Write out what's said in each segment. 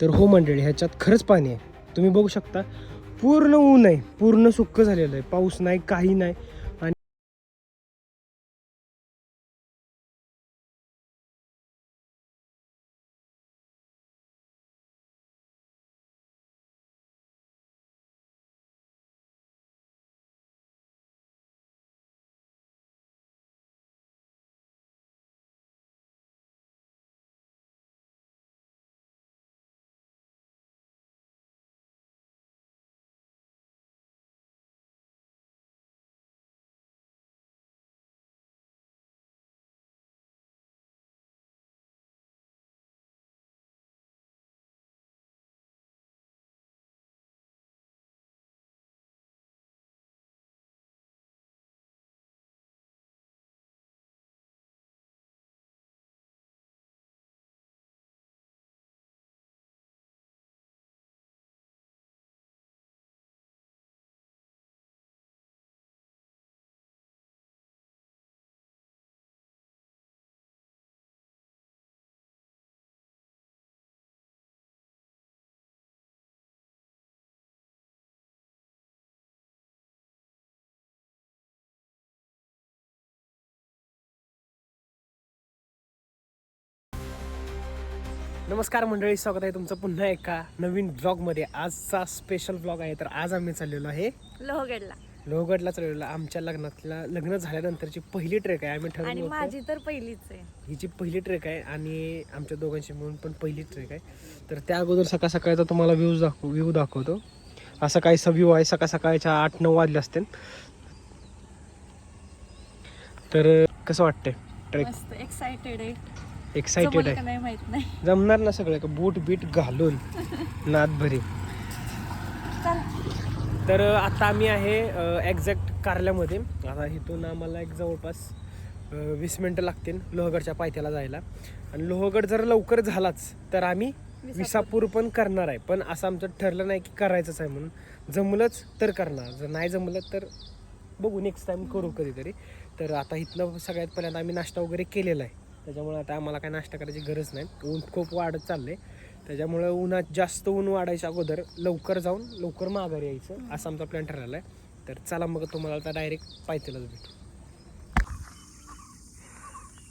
तर हो मंडळी ह्याच्यात खरंच पाणी आहे. तुम्ही बघू शकता पूर्ण ऊन आहे पूर्ण सुक्क झालेलं आहे. पाऊस नाही काही नाही. नमस्कार मंडळी स्वागत आहे तुमचं पुन्हा एका नवीन ब्लॉगमध्ये आजचा स्पेशल ब्लॉग आहे तर आज आम्ही चाललेलो आहे लोहगडला. लोहगडला चाललेलो. आमच्या लग्नातला लग्न झाल्यानंतरची पहिली ट्रेक आहे. आम्ही आणि ठरवलं होतं माझी तर पहिलीच आहे. हिची पहिली ट्रेक आहे आणि आमच्या दोघांची मिळून पण पहिली ट्रेक आहे. तर त्या अगोदर सकाळ सकाळचा तुम्हाला व्ह्यूज दाखव व्ह्यू दाखवतो. असा काहीसा व्ह्यू आहे सकाळ सकाळच्या आठ नऊ वाजले असतील. तर कसं वाटतंय ट्रेक मस्त एक्साइटेड आहे. एक्साइटेड जमल आहे. का नाही माहीत नाही. जमणार ना सगळं का बूट बीट घालून नाद भरी चल. तर आता आम्ही आहे एक्झॅक्ट कारल्यामध्ये. आता इथून आम्हाला एक जवळपास वीस मिनटं लागतील लोहगडच्या पायथ्याला जायला. आणि लोहगड जर लवकर झालाच तर आम्ही विसापूर. पण करणार आहे. पण असं आमचं ठरलं नाही की करायचंच आहे म्हणून. जमलंच तर करणार. जर नाही जमलं तर बघू नेक्स्ट टाइम करू कधीतरी. तर आता इथनं सगळ्यात पहिल्यांदा आम्ही नाश्ता वगैरे केलेला आहे. त्याच्यामुळे आता आम्हाला काय नाश्ता करायची गरज नाही. ऊन खूप वाढत चाललं आहे त्याच्यामुळे उन्हात जास्त ऊन वाढायच्या अगोदर लवकर जाऊन लवकर माघारी यायचं असा आमचा प्लॅन ठरलेला आहे. तर चला मग तुम्हाला आता डायरेक्ट पायथ्यालाच भेटू.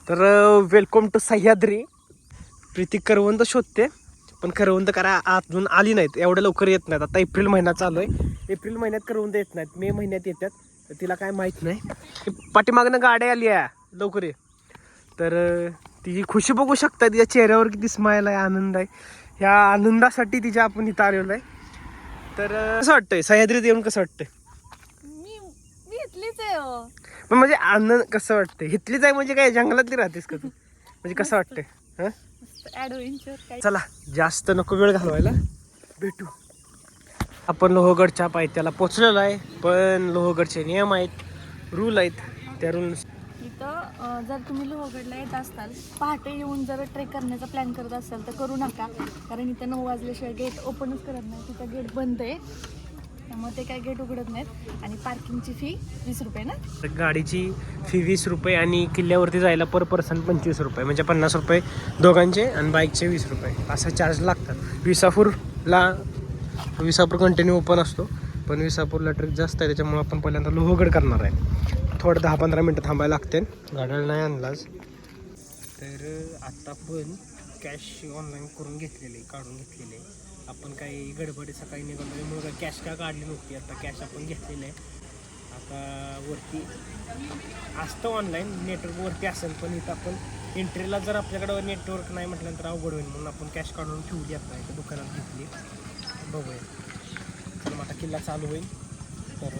तर वेलकम टू सह्याद्री. प्रीती करवंद शोधते. पण करवंद करा अजून आली नाहीत. एवढ्या लवकर येत नाहीत. आता एप्रिल महिना चालू आहे. एप्रिल महिन्यात करवंद येत नाहीत. मे महिन्यात येतात. तर तिला काय माहीत नाही. पाठीमागनं गाडी आली आहे. लवकर ये. तर तिची खुशी बघू शकता तिच्या चेहऱ्यावर किती स्माईल आहे आनंद आहे. ह्या आनंदासाठी तिच्या आपण इथं आलेलो आहे. तर कसं वाटतंय? सह्याद्रीत येऊन कसं वाटतंय? मी मी इथलीच आहे हो. पण म्हणजे आनंद कसं वाटतंय? इथलीच आहे म्हणजे काय जंगलातली राहतेस का तू? म्हणजे कसं वाटतंय? हं? मस्त ॲडव्हेंचर काय? चला जास्त नको वेळ घालवायला. भेटू. आपण लोहगडच्या पायथ्याला पोचलेलो आहे पण लोहगडचे नियम आहेत रूल आहेत. त्या रूल तर जर तुम्ही लोहगडला येत असाल पहाटे येऊन जर ट्रेक करण्याचा प्लॅन करत असाल तर करू नका. कारण इथं नऊ वाजल्याशिवाय गेट ओपनच करत नाही. तिथं गेट बंद आहे. त्यामुळे ते काय गेट उघडत नाहीत. आणि पार्किंगची फी वीस रुपये ना? गाडीची फी वीस रुपये आणि किल्ल्यावरती जायला पर पर्सन पंचवीस रुपये. म्हणजे पन्नास रुपये दोघांचे आणि बाईकचे वीस रुपये. असा चार्ज लागतात. विसापूरला विसापूर कंटिन्यू ओपन असतो. पण विसापूरला ट्रेक जास्त आहे त्याच्यामुळे आपण पहिल्यांदा लोहगड करणार आहे. थोडं दहा पंधरा मिनटं थांबायला लागते गाड्याला नाही आणलाच तर आत्ता पण कॅश ऑनलाईन करून घेतलेले काढून घेतलेले. आपण काही गडबडी सकाळी निघालो काय कॅश का काढली नव्हती? आता कॅश आपण घेतलेलं आहे. आता वरती असतं ऑनलाईन नेटवर्कवरती असेल पण इथं आपण एंट्रीला जर आपल्याकडं नेटवर्क नाही म्हटल्यानंतर अवघड होईल म्हणून आपण कॅश काढून ठेवली आता इथं दुकानात घेतली. बघूया. तर आता किल्ला चालू होईल. तर.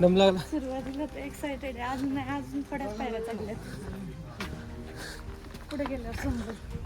दम लागला. सुरुवातीला तर एक्साइटेड आहे. अजून नाही अजून थोड्याच पायऱ्या चालल्यात. पुढे गेल्यावर समजेल.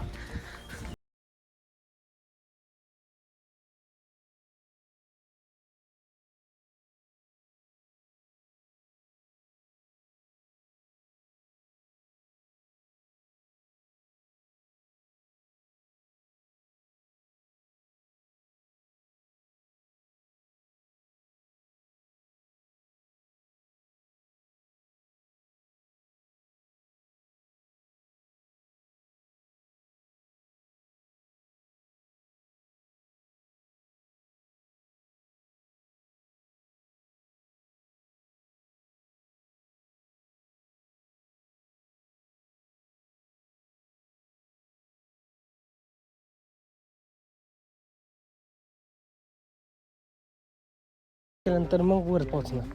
त्यानंतर मग वर पोहोचणार.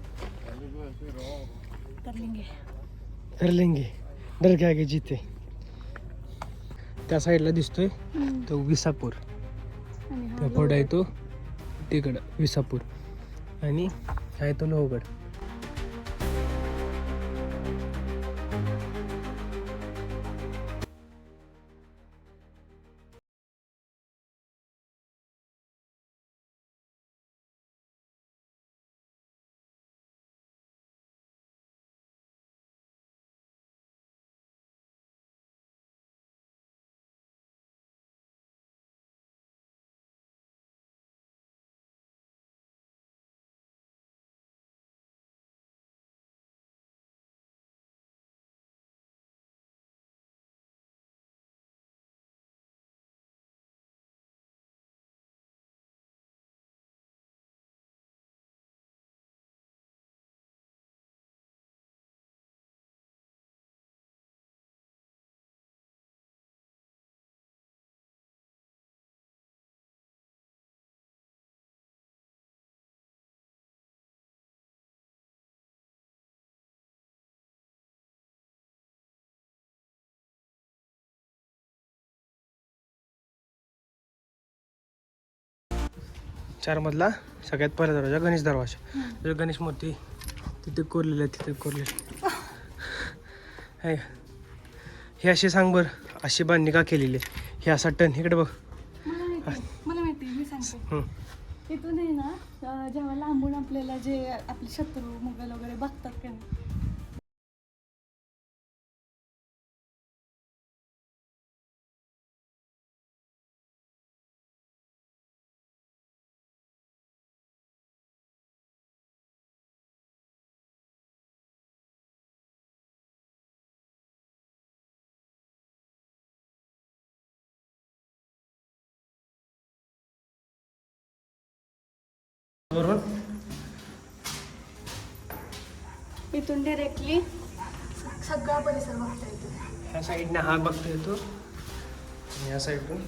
तरलिंगे. तर लेंगे डर काय गे जिथे. त्या साईडला दिसतोय तो विसापूर. त्या पुढे आहे तो तिकडं विसापूर. आणि हा आहे तो लोहगड. चार मधला सगळ्यात पहिला दरवाजा गणेश दरवाजा. गणेश मूर्ती तिथे कोरलेले आहे तिथे कोरलेले आहे. का? हे असे सांग बर अशी बांधणी का केलेली आहे? हे असा टन इकडे बघ. मला माहिती मी सांगते. इथून आहे ना जेव्हा लांबून आपल्याला जे आपले शत्रू मुघल वगैरे बघतात का बरोबर? इथून डिरेक्टली सगळा परिसर बघता येतो. ह्या साईडने हा बघता येतो. आणि ह्या साईडून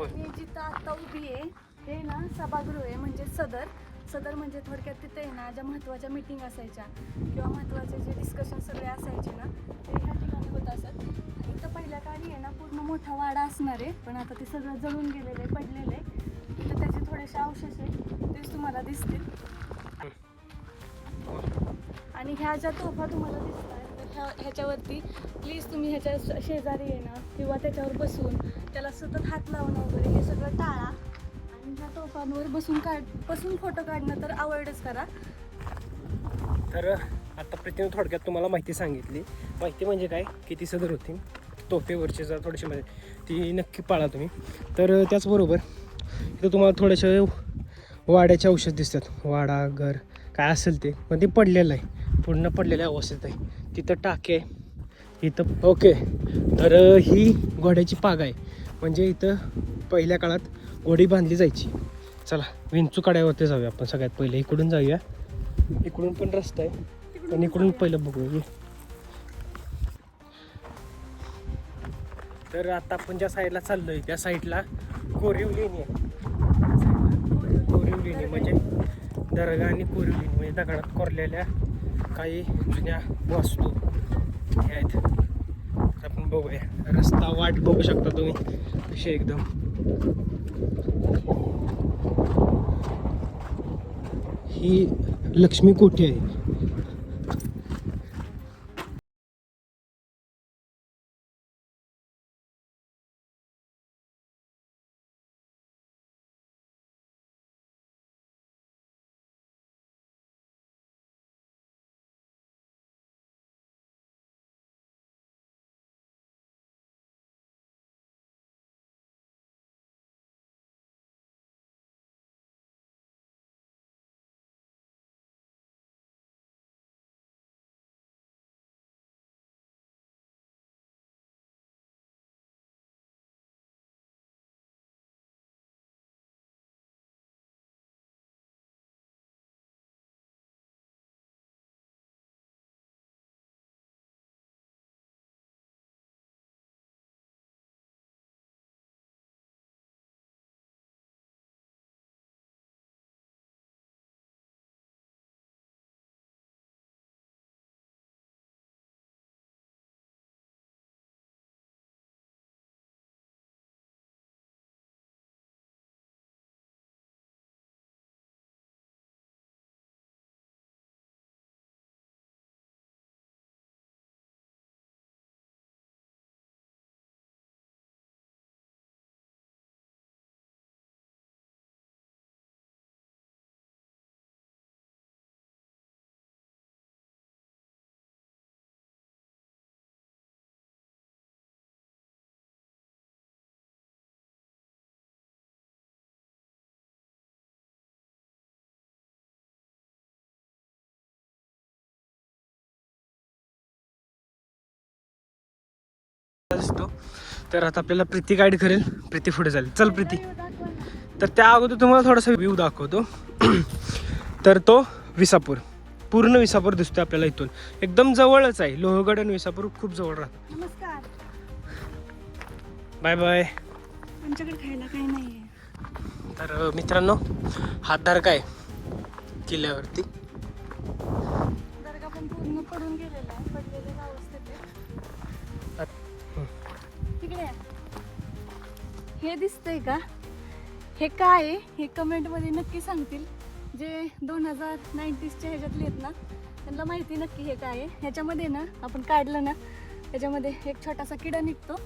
मी जिथं आता उभी आहे ते ना सभागृह आहे म्हणजे सदर. सदर म्हणजे थोडक्यात तिथे आहे ना ज्या महत्त्वाच्या मीटिंग असायच्या किंवा महत्त्वाचे जे डिस्कशन सगळे असायचे ना ते ह्या ठिकाणी होत असत. आणि इथं पहिल्या काळी आहे ना पूर्ण मोठा वाडा असणार आहे पण आता ते सगळं जळून गेलेलं आहे पडलेलं आहे. तिथं त्याचे थोडेसे अवशेष आहे तेच तुम्हाला दिसतील. आणि ह्या ज्या तोफा तुम्हाला दिसत आहेत तर ह्या ह्याच्यावरती प्लीज तुम्ही ह्याच्या शेजारी येणं किंवा त्याच्यावर बसून त्याला सतत हात लावणं वगैरे हे सगळं टाळा. आणि ह्या तोफांवर बसून काढ बसून फोटो काढणं तर अवॉइडच करा. तर आता प्रतिने थोडक्यात तुम्हाला माहिती सांगितली. माहिती म्हणजे काय? किती सदर होती तोफेवरची जर थोडीशी म्हणजे ती नक्की पाळा तुम्ही. तर त्याचबरोबर इथं तुम्हाला थोडेसे वाड्याचे औषध दिसतात. वाडा घर काय असेल ते. पण ते पडलेलं आहे. पूर्ण पडलेल्या अवस्थेत आहे. तिथं टाके आहे. इथं ओके. तर ही घोड्याची पाग आहे. म्हणजे इथं पहिल्या काळात घोडी बांधली जायची. चला विंचू काड्यावरती जाऊया आपण सगळ्यात पहिले. इकडून जाऊया. इकडून पण रस्ता आहे. पण इकडून पहिलं बघूया. तर आता आपण ज्या साईडला चाललोय त्या साईडला कोरीव लेणी आहे. कोरीव लेणी म्हणजे दर्गा आणि कोरीव लेणी म्हणजे दगडात कोरलेल्या काही जुन्या वास्तू हे आहेत. तर आपण बघूया. रस्ता वाट बघू शकता तुम्ही. कशी एकदम. ही लक्ष्मी कोठी आहे. असतो. तर आता आपल्याला प्रीती गाईड करेल प्रीती पुढे जाईल चल प्रीती. तर त्या अगोदर तुम्हाला थोडासा व्ह्यू दाखवतो. तर तो विसापूर. पूर्ण विसापूर दिसतो आपल्याला इथून. एकदम जवळच आहे. लोहगड आणि विसापूर खूप जवळ राहतं बाय बाय आमच्याकडे खायला काही नाही आहे तर मित्रांनो हातधार काय किल्ल्यावरती. दर्गा पण पूर्ण पडून गेलेला आहे आहे. हे दिसतंय का? हे काय आहे? हे कमेंटमध्ये नक्की सांगतील. जे दोन हजार नाईन्टीजच्या ह्याच्यातले आहेत ना त्यांना माहिती नक्की हे काय आहे. ह्याच्यामध्ये ना आपण काढलं ना त्याच्यामध्ये एक छोटासा किडा निघतो.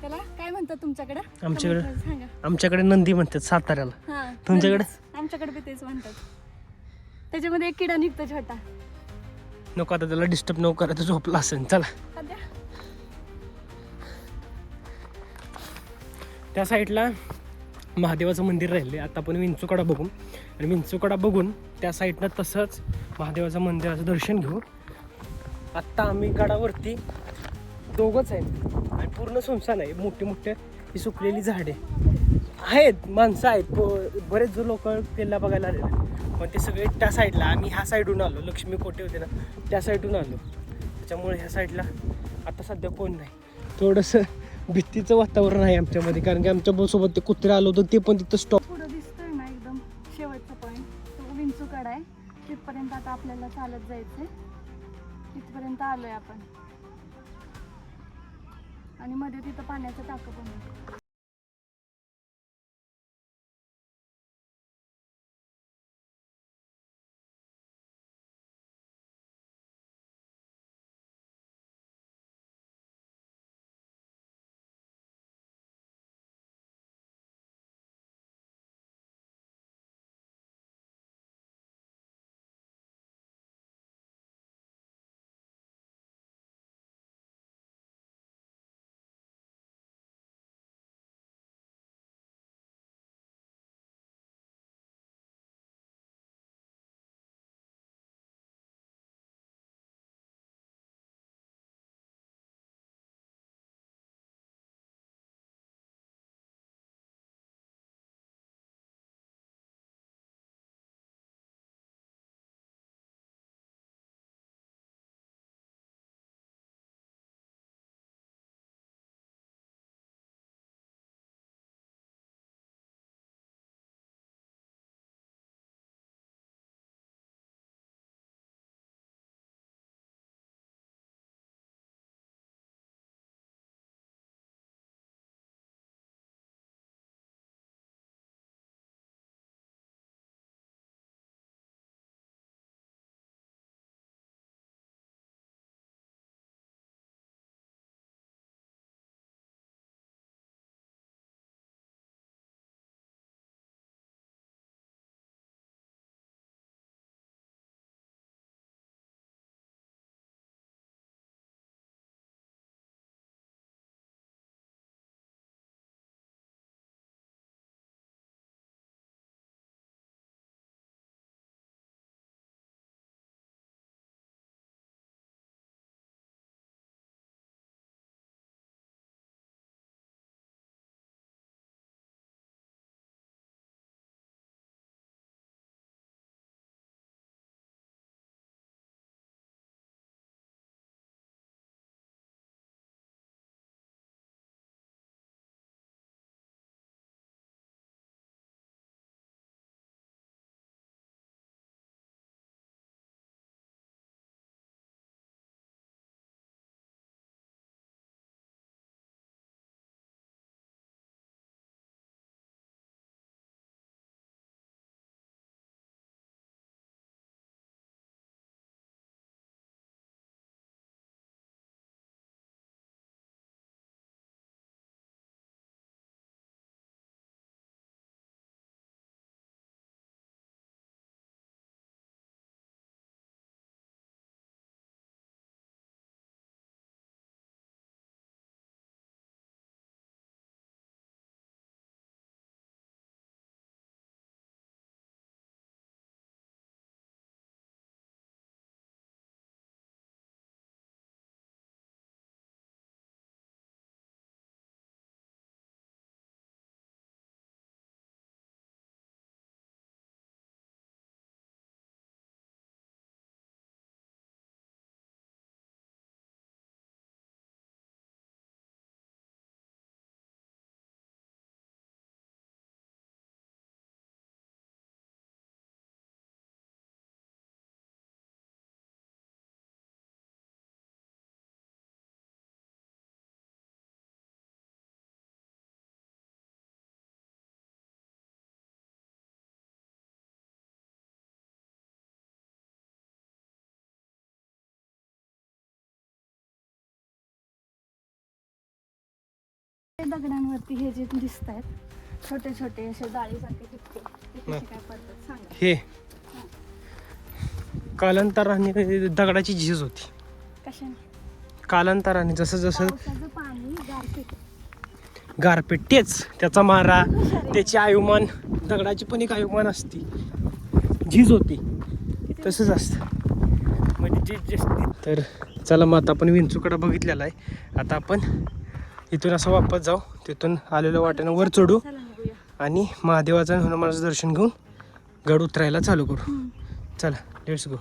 त्याला काय म्हणतात तुमच्याकडे? आमच्याकडे? सांगा. आमच्याकडे नंदी म्हणतात साताऱ्याला. हा तुमच्याकडे? आमच्याकडे बी तेच म्हणतात. त्याच्यामध्ये एक किडा निघतो छोटा. नको आता त्याला डिस्टर्ब नको करायचं झोपला असेल. चला. त्या साईडला महादेवाचं मंदिर राहिले आता आपण विंचुकडा बघू आणि विंचुकडा बघून त्या साईडनं तसंच महादेवाचं मंदिराचं दर्शन घेऊ. आत्ता आम्ही गडावरती दोघंच आहे. आणि पूर्ण सुनसान आहे. मोठे मोठे ही सुकलेली झाडे. आहेत माणसं आहेत. प- बरेच जो लोक किल्ला बघायला आले पण ते सगळे त्या साईडला. आम्ही ह्या साईडहून आलो. लक्ष्मी कोटे होते ना त्या साईडहून आलो. त्याच्यामुळे ह्या साईडला आता सध्या कोण नाही. थोडंसं भीतीचं वातावरण आहे आमच्यामध्ये कारण की आमच्यासोबत ते कुत्रे आलो होतं ते पण तिथं स्टॉप पुढं दिसतोय ना एकदम शेवटचा पॉईंट तो विंचूकड आहे. तिथपर्यंत आता आपल्याला चालत जायचंय. तिथपर्यंत आलोय आपण. आणि मध्ये तिथं पाण्याचं टाकं पण आहे. दगडांवरती हे जे दिसत आहेत छोटे छोटे असे जाळीसारखे ते काय सांगा. हे. कालांतराने दगडाची झीज होती. कशाने? कालांतराने जसं जसं पावसाचं पाणी गारपीट. गारपीट तेच त्याचा मारा त्याची आयुमान दगडाची पण एक आयुमान असती. झीज होती. तसंच असतं. म्हणजे झीज जी असते तर चला मग आता आपण विंचूकडा बघितलेला आहे. आता आपण इथून असं वापस जाऊ. तिथून आलेल्या वाट्यानं वर चढू. आणि महादेवाचं हनुमानाचं दर्शन घेऊन गड उतरायला चालू करू. चला लेट्स गो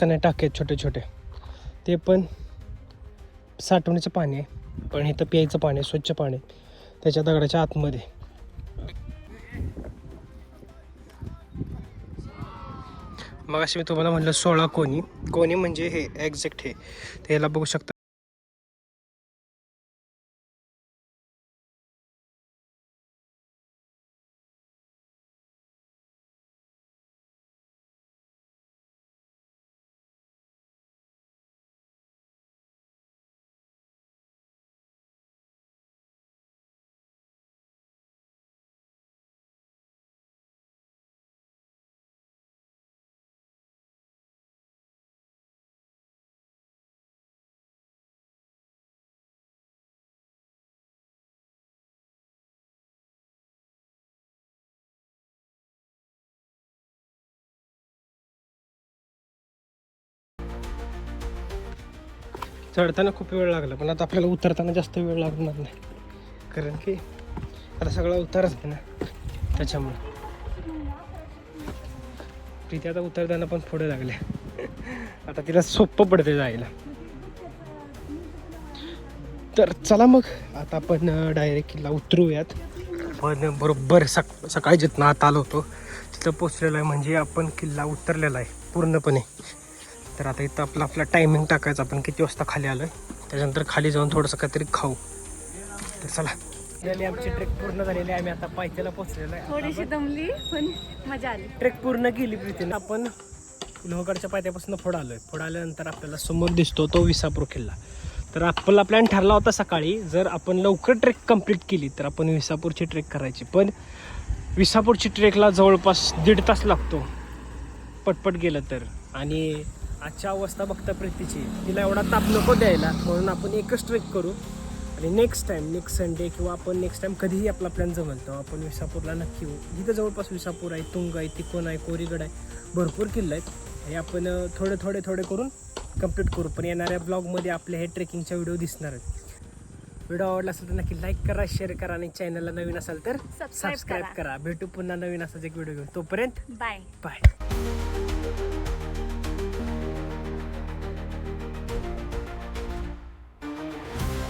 का टाके छोटे छोटे. ते पण साठवण्याचं पाणी आहे. पण इथं प्यायचं पाणी स्वच्छ पाणी त्याच्या दगडाच्या आतमध्ये. मग अशी मी तुम्हाला म्हटलं सोळा कोणी. कोणी म्हणजे हे एक्झॅक्ट हे. ते याला बघू शकता चढताना खूप वेळ लागला पण आता आपल्याला उतरताना जास्त वेळ लागणार नाही. कारण की आता सगळा उतारच आहे ना त्याच्यामुळे. तिथे आता उतरताना पण पुढे लागल्या. आता तिला सोपं पडते जायला. तर चला मग आता आपण डायरेक्ट किल्ला उतरूयात. पण बरोबर सक सकाळी जिथं आत आलो होतो तिथं पोचलेलो आहे म्हणजे आपण किल्ला उतरलेला आहे पूर्णपणे. तर आता इथं आपला आपला टायमिंग टाकायचा. आपण किती वाजता खाली आलोय? त्याच्यानंतर खाली जाऊन थोडंसं काहीतरी खाऊ. तर चला. झाली आमची ट्रेक पूर्ण झालेली. आहे आम्ही आता पायथ्याला पोहोचलेलो आहे. थोडीशी दमली पण मजा आली. ट्रेक पूर्ण केली प्रीतीने. आपण लोहगडच्या पायथ्यापासून पुढं आलोय. पुढं आल्यानंतर आपल्याला समोर दिसतो तो विसापूर किल्ला. तर आपला प्लॅन ठरला होता सकाळी. जर आपण लवकर ट्रेक कंप्लीट केली तर आपण विसापूरची ट्रेक करायची. पण विसापूरची ट्रेकला जवळपास दीड तास लागतो. पटपट गेलं तर. आणि आजच्या अवस्था बघता प्रीतीची. तिला एवढा ताप नको द्यायला म्हणून आपण एकच ट्रेक करू. आणि नेक्स्ट टाइम नेक्स्ट संडे किंवा आपण नेक्स्ट टाइम कधीही आपला प्लॅन जमल तेव्हा आपण विसापूरला नक्की येऊ. जिथं जवळपास विसापूर आहे तुंग आहे तिकोन आहे कोरीगड आहे. भरपूर किल्ले आहेत. हे आपण थोडे थोडे थोडे करून कंप्लीट करू. पण येणाऱ्या ब्लॉगमध्ये आपले हे ट्रेकिंगच्या व्हिडिओ दिसणार आहेत. व्हिडिओ आवडला असेल तर नक्की लाईक करा शेअर करा आणि चॅनलला नवीन असाल तर सबस्क्राईब करा. करा. भेटू पुन्हा नवीन असाच एक व्हिडिओ घेऊन. तोपर्यंत बाय बाय